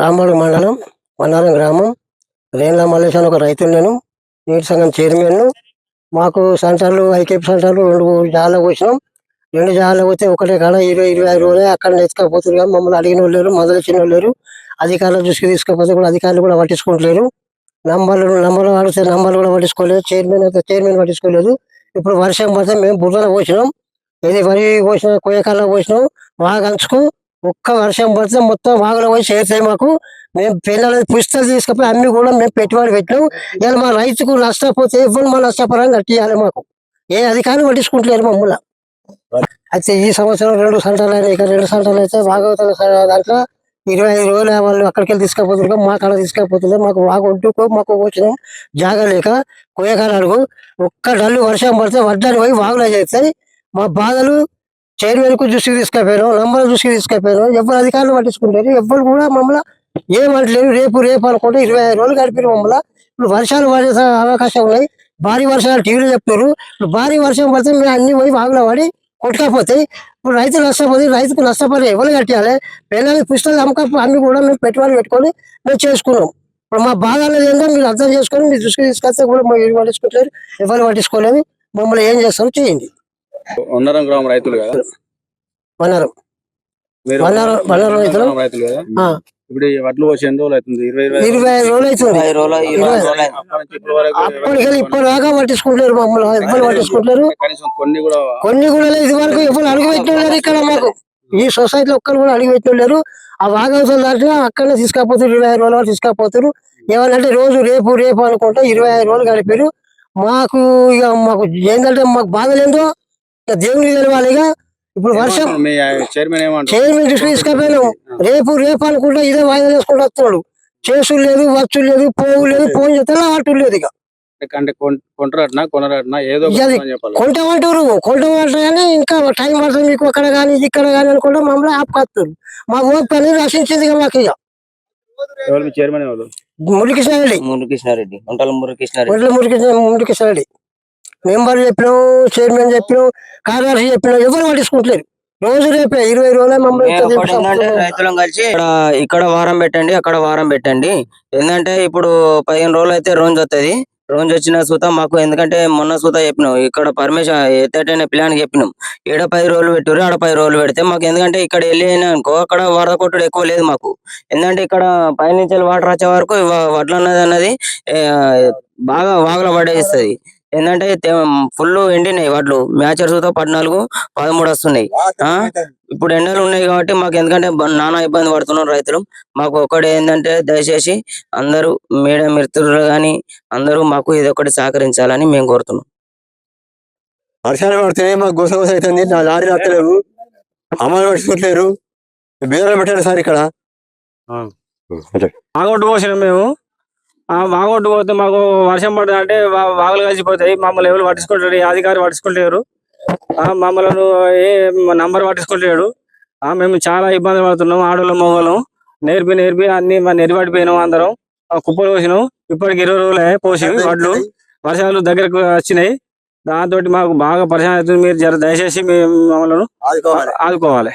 రాంబడు మండలం మన్నారం గ్రామం. రేణుల మల్లేశ్వరం ఒక రైతు నేను నీటి సంఘం చైర్మన్. మాకు సెంటర్లు ఐకేపీ సెంటర్లు రెండు జాగాలు పోసినాం. రెండు జాగాలు పోతే ఒకటే కాడ ఇరవై ఇరవై ఐదు రోజులే అక్కడ ఎత్తుకపోతున్నారు కానీ మమ్మల్ని అడిగిన వాళ్ళు లేరు మొదలు ఇచ్చిన వాళ్ళు లేరు. అధికారులు దృష్టికి తీసుకపోతే కూడా అధికారులు కూడా పట్టించుకుంటలేరు. నంబర్లు నంబర్లు అడిగితే నంబర్లు కూడా పట్టించుకోలేదు. చైర్మన్ అయితే చైర్మన్ పట్టించుకోలేదు. ఇప్పుడు వర్షం పడితే మేము బుర్రలో పోసినాం. ఇది వరి పోసిన కొయ్యకాలలో పోసినాం. వాగంచుకు ఒక్క వర్షం పడితే మొత్తం వాగులో పోయి చేరుతాయి మాకు. మేము పిల్లలు పుస్తకాలు తీసుకుపోయి అన్ని కూడా మేము పెట్టుబడి పెట్టినాం. ఇలా మా రైతుకు నష్టపోతే ఇవ్వని మా నష్టపరం కట్టియాలి మాకు. ఏ అధికారులు పట్టించుకుంటలేరు మమ్మల్ని. అయితే ఈ సంవత్సరం రెండు సంటలు అయినాయి. ఇక రెండు సంటలు అయితే భాగవతం దాంట్లో ఇరవై ఐదు రోజులు వాళ్ళు అక్కడికి వెళ్ళి తీసుకపోతున్నారు. మా కాడ తీసుకపోతున్నారు. మాకు బాగా ఒడ్డుకో మాకు వచ్చినాం. జాగలేక లేక అడుగు. ఒక్క డల్లు వర్షం పడితే వడ్డాన్ని పోయి వాగులో చేస్తాయి. మా బాధలు చైర్మన్కు చూసి తీసుకెళ్ళిపోయారు నంబర్ చూసి తీసుకెళ్ళిపోయారు ఎవరు అధికారులు పట్టించుకుంటారు ఎవరు కూడా మమ్మల్ని ఏమంటలేరు రేపు రేపు అనుకుంటే ఇరవై ఐదు రోజులు గడిపారు మమ్మల్ని. ఇప్పుడు వర్షాలు పడే అవకాశం ఉన్నాయి. భారీ వర్షాలు టీవీలో చెప్తున్నారు. ఇప్పుడు భారీ వర్షం పడితే మేము అన్ని పోయి వాగులో పడి కొట్టుకపోతాయి ఇప్పుడు రైతు నష్టపోతే రైతుకు నష్టపడి ఎవరు కట్టాలి? పిల్లలు పుస్తకాలు అమ్మకం అన్ని కూడా మేము పెట్టుబడి పెట్టుకొని మేము చేసుకున్నాం. ఇప్పుడు మా బాధలు ఏంటో మీరు అర్థం చేసుకొని మీరు దృష్టికి తీసుకొస్తే కూడా మేము ఎవరు ఎవరు పట్టించుకోలేదు. మమ్మల్ని ఏం చేస్తారో చేయండి. ఉన్నరం గ్రామం రైతులు కదా? వనరు. మీరు వనరు వనరు రైతులు? గ్రామం రైతులు కదా? ఆ, ఇప్పుడు వడ్లు వచ్చి ఎన్ని రోజులు అవుతుంది? ఇరవై ఇరవై రోజులు అవుతుంది. అప్పటికెళ్ళి ఇప్పటి దాకా పట్టించుకుంటారు మమ్మల్ని ఎవరు పట్టించుకుంటారు కనీసం కొన్ని కూడా కొన్ని కూడా లేదు ఇది వరకు ఎవరు అడుగు పెట్టలేరు ఇక్కడ మాకు. ఈ సొసైటీలో ఒక్కరు కూడా అడుగు పెట్టలేరు ఆ వాగవసలు దాంట్లో అక్కడనే తీసుకపోతారు ఇరవై ఐదు రోజులు తీసుకపోతారు ఏమనంటే రోజు రేపు రేపు అనుకుంటా ఇరవై ఐదు రోజులు గడిపారు. మాకు ఇక మాకు ఏంటంటే మాకు బాధ లేదో ఇక దేవునికి తెలవాలి ఇక. ఇప్పుడు వర్షం మీ చైర్మన్ దృష్టి తీసుకపోయాను రేపు రేపు అనుకుంటా ఇదే వాయిదా చేసుకుంటూ వస్తున్నాడు. చేసుడు లేదు వచ్చు లేదు పోవు లేదు ఫోన్ చేస్తే అటు లేదు ఇక. అంటే కొంటరట్నా కొనరట్నా ఏదో కొంటామంటారు కొంటామంటారు కానీ ఇంకా టైం పడుతుంది మీకు అక్కడ కానీ ఇది ఇక్కడ కానీ అనుకుంటా మమ్మల్ని ఆపుకొస్తారు మా ఓపిక అనేది రక్షించింది ఇక మాకు ఇక. ఎవరు మీ చైర్మన్ ఎవరు? మురికృష్ణారెడ్డి మురికృష్ణ మురికృష్ణారెడ్డి మెంబర్ చెప్పినాం చైర్మన్ చెప్పినాం కార్యదర్శి చెప్పినాం ఎవరు పట్టించుకుంటలేరు. రోజు రేపే ఇరవై రోజులే మమ్మల్ని రైతులం కలిసి ఇక్కడ ఇక్కడ వారం పెట్టండి అక్కడ వారం పెట్టండి. ఏంటంటే ఇప్పుడు పదిహేను రోజులు అయితే రోజు వస్తుంది రోజు వచ్చిన సూత మాకు ఎందుకంటే మొన్న సూత చెప్పినాం ఇక్కడ పర్మిషన్ ఎత్తటైన ప్లాన్ చెప్పినాం. ఈడ పది రోజులు పెట్టారు ఆడ పది రోజులు పెడితే మాకు ఎందుకంటే ఇక్కడ వెళ్ళి అనుకో అక్కడ వరద కొట్టుడు ఎక్కువ లేదు మాకు. ఎందుకంటే ఇక్కడ పైనుంచి వాటర్ వచ్చే వరకు వడ్లు అన్నది అన్నది బాగా వాగుల పడేస్తుంది. ఏంటంటే ఫుల్ ఎండినాయి వడ్లు మ్యాచర్స్తో పద్నాలుగు పదమూడు వస్తున్నాయి? ఇప్పుడు ఎండలు ఉన్నాయి కాబట్టి మాకు ఎందుకంటే నానా ఇబ్బంది పడుతున్నారు రైతులు. మాకు ఒకటి ఏంటంటే దయచేసి అందరూ మీడియా మిత్రులు గాని అందరూ మాకు ఇది ఒకటి సహకరించాలని మేము కోరుతున్నాం. వర్షాలు పడితే మాకు గుస గుస అవుతుంది. నా లారీ నచ్చలేవు అమలు పట్టుకోవట్లేరు బీదలు పెట్టారు సార్ ఇక్కడ. పోసినాం మేము. ఆ మాగొట్టు పోతే మాకు వర్షం పడుతుంది అంటే వాగులు కలిసిపోతాయి మమ్మల్ని ఎవరు పట్టించుకుంటారు అధికారి పట్టించుకుంటారు ఆ మమ్మల్ని ఏ నంబర్ పట్టించుకుంటాడు ఆ మేము చాలా ఇబ్బంది పడుతున్నాం ఆడోళ్ళం మగవాళ్ళం నేర్పి నేర్పి అన్ని నెరిపడిపోయినాం అందరం. కుప్పలు పోసినాం ఇప్పటికి ఇరవై రోజులే పోసి వడ్లు. వర్షాలు దగ్గరకు వచ్చినాయి. దాంతో మాకు బాగా పరిశాన్ అవుతుంది. మీరు జర దయచేసి మేము మమ్మల్ని ఆదుకోవాలి.